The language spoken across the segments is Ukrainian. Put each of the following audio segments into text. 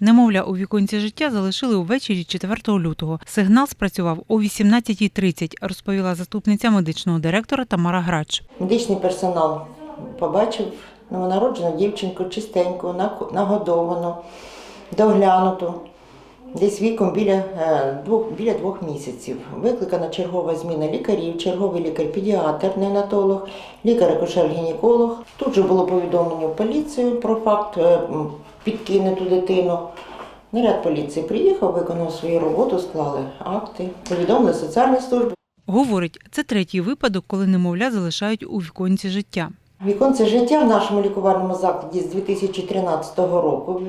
Немовля у віконці життя залишили увечері 4 лютого. Сигнал спрацював о 18.30, розповіла заступниця медичного директора Тамара Грач. Медичний персонал побачив новонароджену дівчинку чистеньку, нагодовану, доглянуту, десь віком біля, е, двох, біля двох місяців. Викликана чергова зміна лікарів, черговий лікар-педіатр, неонатолог, лікар-акушер-гінеколог. Тут же було повідомлення в поліцію про факт е, підкинуту дитину. Наряд поліції приїхав, виконав свою роботу, склали акти, повідомили соціальні служби. Говорить, це третій випадок, коли немовля залишають у віконці життя. Віконце життя в нашому лікувальному закладі з 2013 року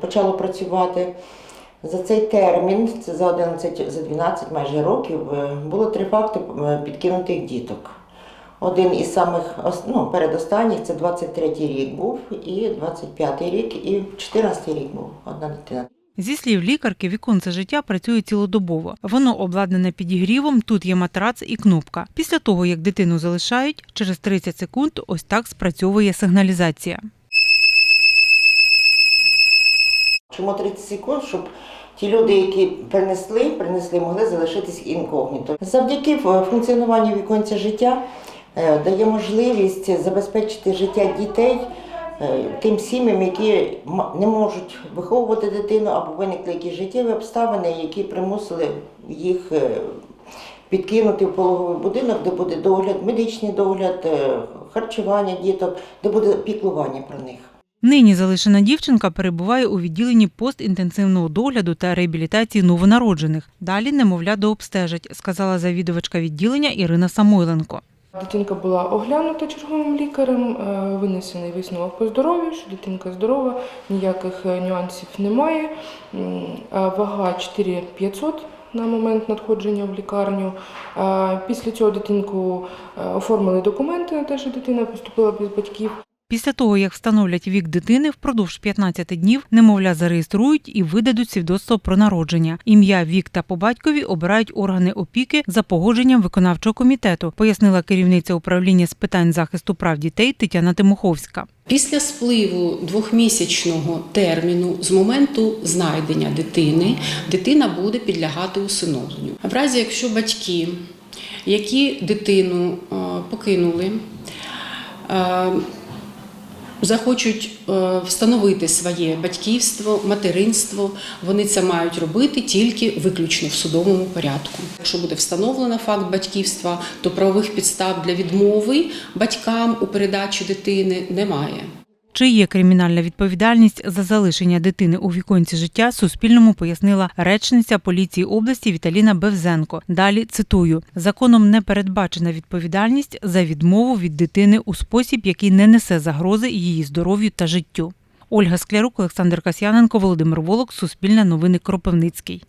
почало працювати. За цей термін, це за 11, за 12 майже років, е, було три факти е, підкинутих діток. Один із самих ну, передостанніх це 23 рік був, і 25 рік, і 14 рік був одна дитина. Зі слів лікарки, віконце життя працює цілодобово. Воно обладнане підігрівом, тут є матрац і кнопка. Після того, як дитину залишають, через 30 секунд ось так спрацьовує сигналізація. Чому 30 секунд, щоб ті люди, які принесли, принесли, могли залишитись інкогніто. Завдяки функціонуванню віконця життя е, дає можливість забезпечити життя дітей е, тим сім'ям, які не можуть виховувати дитину або виникли якісь життєві обставини, які примусили їх е, підкинути в пологовий будинок, де буде догляд, медичний догляд, харчування діток, де буде піклування про них. Нині залишена дівчинка перебуває у відділенні постінтенсивного догляду та реабілітації новонароджених. Далі немовля дообстежать, сказала завідувачка відділення Ірина Самойленко. Дитинка була оглянута черговим лікарем, е, винесений висновок по здоров'ю, що дитинка здорова, ніяких е, нюансів немає. А Вага 4500 на момент надходження в лікарню. Е, Після цього дитинку е, оформили документи на те, що дитина поступила без батьків. Після того, як встановлять вік дитини, впродовж 15 днів немовля зареєструють і видадуть свідоцтво про народження. Ім'я, вік та по батькові обирають органи опіки за погодженням виконавчого комітету, пояснила керівниця управління з питань захисту прав дітей Тетяна Тимоховська. Після спливу двохмісячного терміну з моменту знайдення дитини дитина буде підлягати усиновленню. В разі, якщо батьки, які дитину е, покинули, е, захочуть е, встановити своє батьківство, материнство, вони це мають робити тільки виключно в судовому порядку. Якщо буде встановлено факт батьківства, то правових підстав для відмови батькам у передачі дитини немає. Чи є кримінальна відповідальність за залишення дитини у віконці життя, Суспільному пояснила речниця поліції області Віталіна Бевзенко. Далі цитую: законом не передбачена відповідальність за відмову від дитини у спосіб, який не несе загрози її здоров'ю та життю. Ольга Склярук, Олександр Касьяненко, Володимир Волок, Суспільне новини Кропивницький.